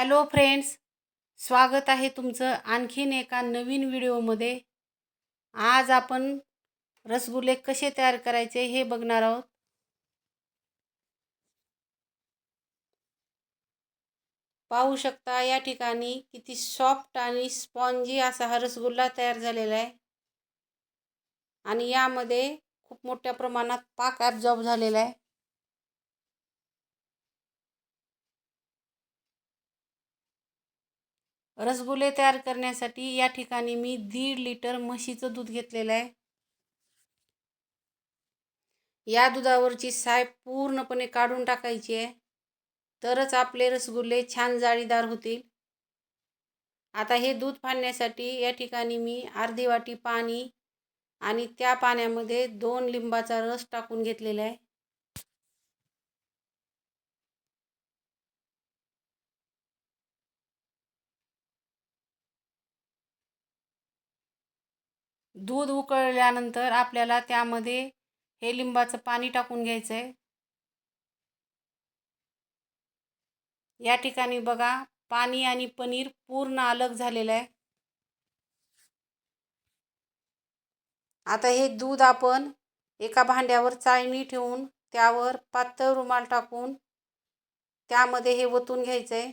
Hello friends स्वागत आहे तुमचं आणखीन एका नवीन व्हिडिओमध्ये. आज आपण रसगुल्ले कसे तयार करायचे हे बघणार आहोत. पाहू शकता या ठिकाणी किती सॉफ्ट आणि स्पॉन्जी असा हा रसगुल्ला तयार झालेला आहे. आणि यामध्ये खूप मोठ्या प्रमाणात पाक ॲब्झॉर्ब झालेला आहे. रसगुल्ले तयार करण्यासाठी या ठिकाणी मी दीड लिटर म्हशीचं दूध घेतलेलं आहे. या दुधावरची साय पूर्णपणे काढून टाकायची आहे. तरच आपले रसगुल्ले छान जाळीदार होतील. आता हे दूध फाडण्यासाठी या ठिकाणी मी अर्धी वाटी पाणी आणि त्या पाण्यामध्ये दोन लिंबाचा रस टाकून घेतलेला आहे. दूध उकळल्यानंतर आपल्याला त्यामध्ये हे लिंबाचं पाणी टाकून घ्यायचं आहे या ठिकाणी बघा पाणी आणि पनीर पूर्ण अलग झालेलं आहे. आता हे दूध आपण एका भांड्यावर चाळणी ठेवून त्यावर पातळ रुमाल टाकून त्यामध्ये हे ओतून घ्यायचं आहे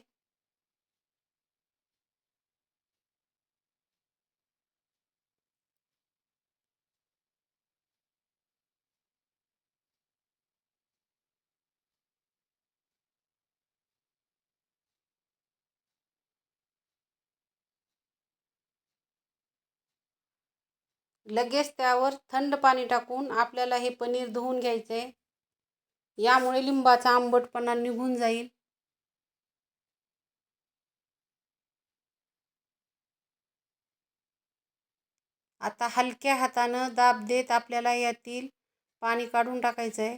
लगेच त्यावर थंड पाणी टाकून आपल्याला हे पनीर धुवून घ्यायचं आहे यामुळे लिंबाचा आंबटपणा निघून जाईल. आता हलक्या हातानं दाब देत आपल्याला यातील पाणी काढून टाकायचं आहे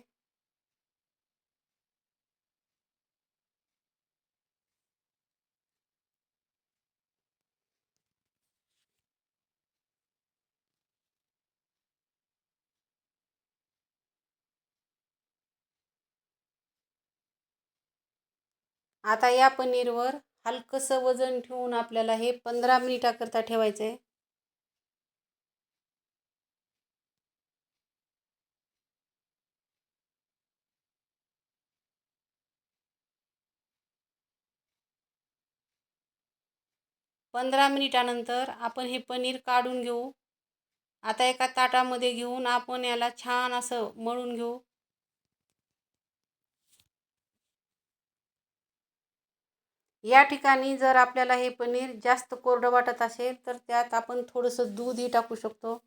आता या पनीरवर हलकंसं वजन ठेवून आपल्याला हे पंधरा मिनिटाकरता ठेवायचं आहे पंधरा मिनिटानंतर आपण हे पनीर काढून घेऊ. आता एका ताटामध्ये घेऊन आपण याला छान असं मळून घेऊ. या ठिकाणी जर आपल्याला हे पनीर जास्त कोरडं वाटत असेल तर त्यात आपण थोडंसं दूधही टाकू शकतो.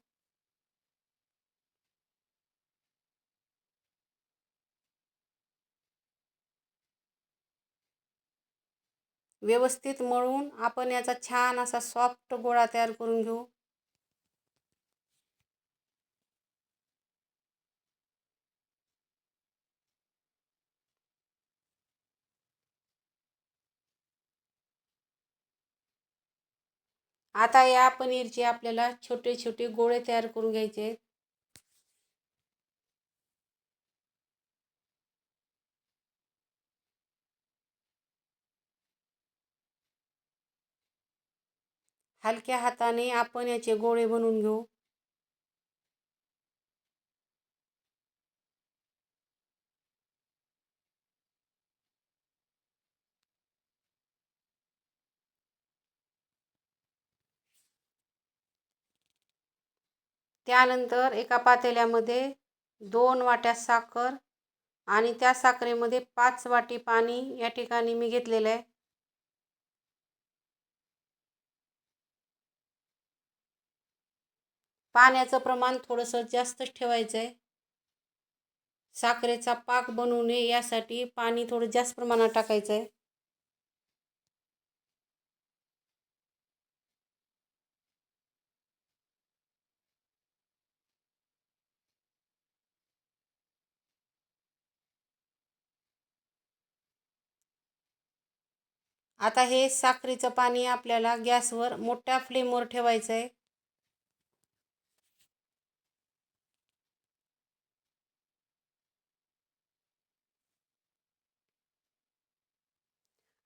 व्यवस्थित मळून आपण याचा छान असा सॉफ्ट गोळा तयार करून घेऊ. आता या पनीरचे आपल्याला छोटे छोटे गोळे तयार करून घ्यायचे आहेत. हलक्या हाताने आपण याचे गोळे बनवून घेऊ. त्यानंतर एका पातेल्यामध्ये दोन वाट्या साखर आणि त्या साखरेमध्ये पाच वाटी पाणी या ठिकाणी मी घेतलेलं आहे. पाण्याचं प्रमाण थोडंसं जास्तच ठेवायचं आहे. साखरेचा पाक बनवू नये यासाठी पाणी थोडं जास्त प्रमाणात टाकायचं आहे. आता हे साखरेचं पाणी आपल्याला गॅसवर मोठ्या फ्लेमवर ठेवायचं आहे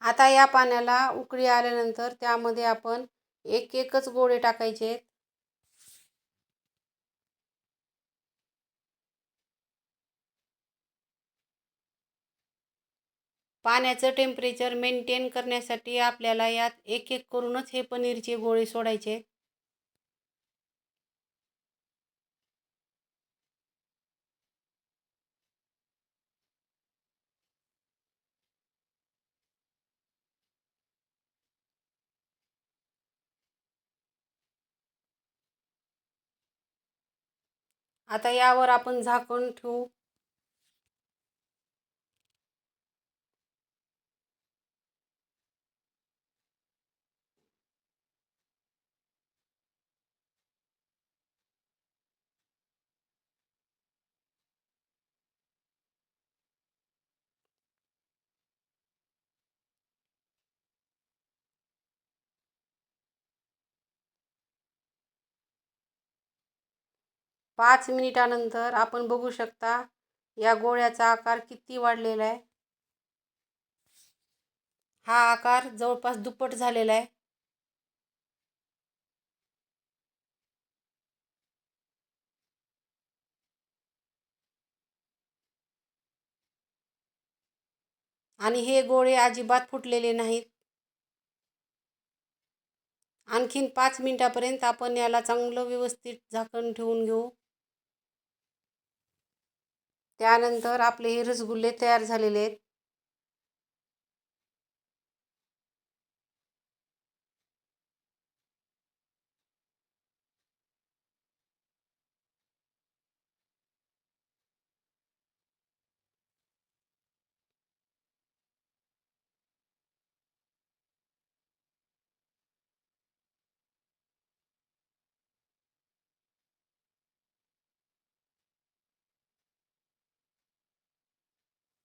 आता या पाण्याला उकळी आल्यानंतर त्यामध्ये आपण एक एकच गोळे टाकायचे आहेत. पाण्याचं टेम्परेचर मेंटेन करण्यासाठी आपल्याला यात एक एक करूनच हे पनीरचे गोळे सोडायचे. आता यावर आपण झाकण ठेवू. पाच मिनिटानंतर आपण बघू शकता या गोळ्याचा आकार किती वाढलेला आहे. हा आकार जवळपास दुप्पट झालेला आहे. आणि हे गोळे अजिबात फुटलेले नाहीत. आणखीन पाच मिनटापर्यंत आपण याला चांगलं व्यवस्थित झाकण ठेवून घेऊ. त्यानंतर आपले हे रसगुल्ले तयार झालेले आहेत.